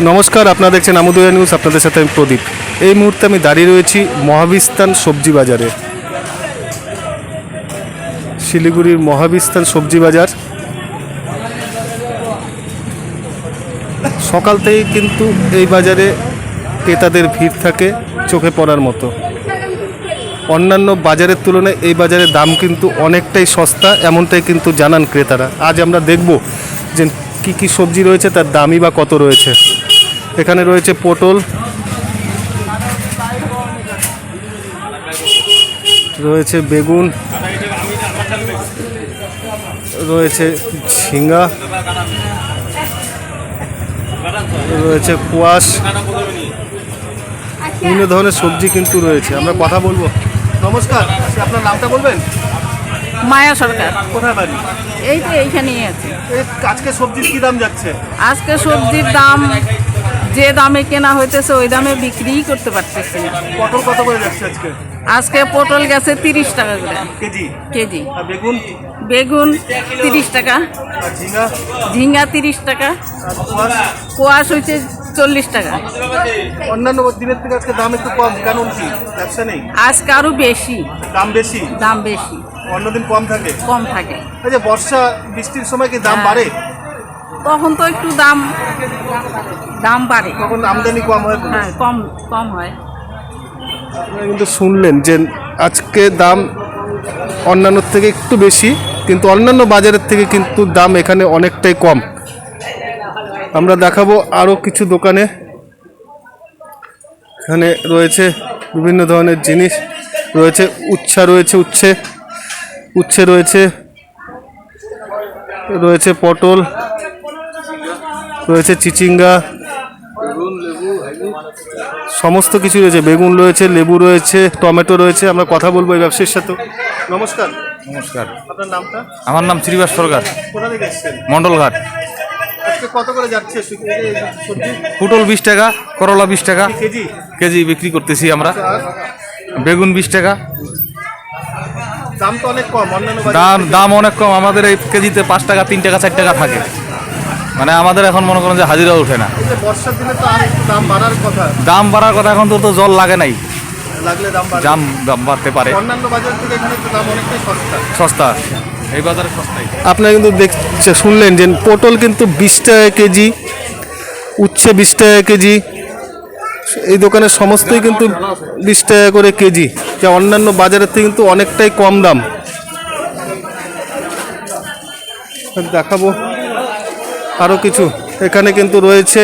নমস্কার, আপনারা দেখছেন আমুদয়া নিউজ, আপনাদের সাথে আমি প্রদীপ। এই মুহূর্তে আমি দাঁড়িয়ে রয়েছি মহাবিস্তান সবজি বাজারে। শিলিগুড়ির মহাবিস্তান সবজি বাজার। সকাল থেকে কিন্তু এই বাজারে ক্রেতাদের ভিড় থাকে চোখে পড়ার মতো। অন্যান্য বাজারের তুলনায় এই বাজারের দাম কিন্তু অনেকটাই সস্তা, এমনটাই কিন্তু জানান ক্রেতারা। আজ আমরা দেখব যে কি কি সবজি রয়েছে, তার দামই বা কত রয়েছে। এখানে রয়েছে পটল রয়েছে বেগুন রয়েছে ঝিঙ্গা রয়েছে কুয়াশ। বিভিন্ন ধরনের সবজি কিন্তু রয়েছে। আমরা কথা বলব। নমস্কার আপনার নামটা বলবেন? মায়া সরকার। কোথায় বাড়ি? এই তো এইখানেই আছে। আজকে সবজির কি দাম যাচ্ছে? আজকে সবজির দাম যে দামে কেনা হইতেছে ওই দামে বিক্রিই করতে পারতেছি না। পটল কত করে যাচ্ছে আজকে? আজকে পটল গেছে তিরিশ টাকা করে। কেজি? কেজি। আর বেগুন? বেগুন তিরিশ টাকা। আর ঝিঙা? ঝিঙ্গা তিরিশ টাকা। আর কোয়াশ? হয়েছে চল্লিশ টাকা। অন্যান্য দিনের থেকে আজকে দাম একটু কম কারণ কি? ব্যবসা নেই? আজকে আরও বেশি। দাম বেশি? দাম বেশি। অন্যদিন কম থাকে? কম থাকে। যে বর্ষা বৃষ্টির সময় কি দাম হ্যাঁ। বাড়ে? তখন তো একটু দাম দাম বাড়ে। তখন আমদানি কম হয় হ্যাঁ কম কম হয়। আপনারা কিন্তু শুনলেন যে আজকে দাম অন্যান্য থেকে একটু বেশি কিন্তু অন্যান্য বাজারের থেকে কিন্তু দাম এখানে অনেকটাই কম। আমরা দেখাবো আরও কিছু দোকানে। এখানে রয়েছে বিভিন্ন ধরনের জিনিস রয়েছে উচ্ছা রয়েছে উচ্ছে উচ্ছে রয়েছে রয়েছে পটল রয়েছে চিচিঙ্গা সমস্ত কিছু রয়েছে বেগুন রয়েছে লেবু রয়েছে টমেটো রয়েছে আমরা কথা বলব এই ব্যবসায়ীর সাথে। নমস্কার। নমস্কার। আপনার নামটা? আমার নাম শ্রীবাস সরকার। কোথা থেকে এসছেন? মন্ডলঘাট কত করে যাচ্ছে পটল বিশ টাকা করলা বিশ টাকা কেজি? কেজি বিক্রি করতেছি আমরা। বেগুন বিশ টাকা। দাম তো অনেক কম দাম দাম অনেক কম। আমাদের এই কেজিতে পাঁচ টাকা তিন টাকা চার টাকা থাকে। মানে আমাদের এখন মনে করেন যে হাজিরা ওঠে না। বর্ষার দিনে তো আর দাম বাড়ার কথা। দাম বাড়ার কথা এখন তো তো জল লাগে নাই। লাগলে দাম দাম দাম বাড়তে পারে। অন্যান্য বাজার থেকে এখানে তো দাম অনেকটাই সস্তা। সস্তা। এই বাজারে সস্তাই। আপনারা কিন্তু দেখছে শুনলেন যে পটল কিন্তু বিশ টাকা কেজি উচ্ছে বিশ টাকা কেজি এই দোকানের সমস্তই কিন্তু বিশ টাকা করে কেজি। যা অন্যান্য বাজারের থেকে কিন্তু অনেকটাই কম দাম। দেখাবো। আরও কিছু। এখানে কিন্তু রয়েছে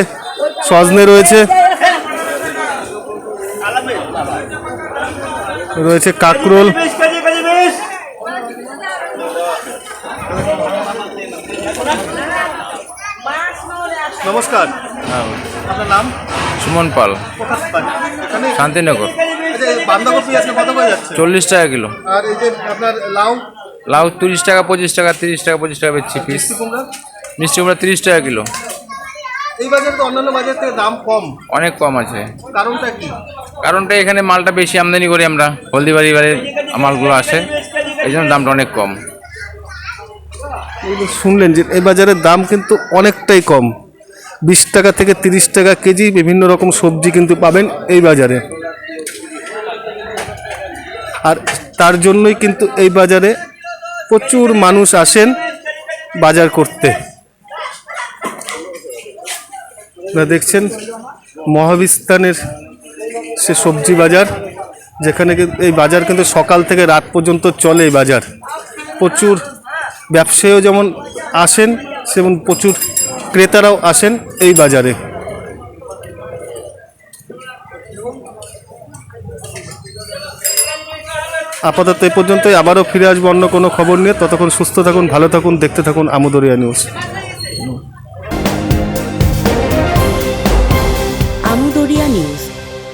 সজনে রয়েছে। রয়েছে কাকরোল। নমস্কার। আপনার নাম? সুমন পাল। শান্তিনগর। এই যে বাঁধাকপি আজকে কত করে যাচ্ছে চল্লিশ টাকা কিলো। আর এই যে আপনার লাউ? লাউ তিরিশ টাকা পঁচিশ টাকা তিরিশ টাকা পঁচিশ টাকা বেচছি পিস মিষ্টি কুমড়া তিরিশ টাকা কিলো। এই বাজারে তো অন্যান্য বাজার থেকে দাম কম। অনেক কম আছে। কারণটা কি? কারণটা এখানে মালটা বেশি আমদানি করি আমরা। হলদিবাড়ি বাড়ির মালগুলো আসে। এই জন্য দামটা অনেক কম। শুনলেন যে এই বাজারের দাম কিন্তু অনেকটাই কম। বিশ টাকা থেকে তিরিশ টাকা কেজি বিভিন্ন রকম সবজি কিন্তু পাবেন এই বাজারে। আর তার জন্যই কিন্তু এই বাজারে প্রচুর মানুষ আসেন বাজার করতে। আপনারা দেখছেন মহাবিস্তানের সে সবজি বাজার, যেখানে এই বাজার কিন্তু সকাল থেকে রাত পর্যন্ত চলে এই বাজার। প্রচুর ব্যবসায়ীও যেমন আসেন, সেমন প্রচুর ক্রেতারাও আসেন এই বাজারে। আপাতত এ পর্যন্তই। আবারও ফিরে আসব অন্য কোনো খবর নিয়ে। ততক্ষণ সুস্থ থাকুন, ভালো থাকুন, দেখতে থাকুন আমুদরিয়া নিউজ।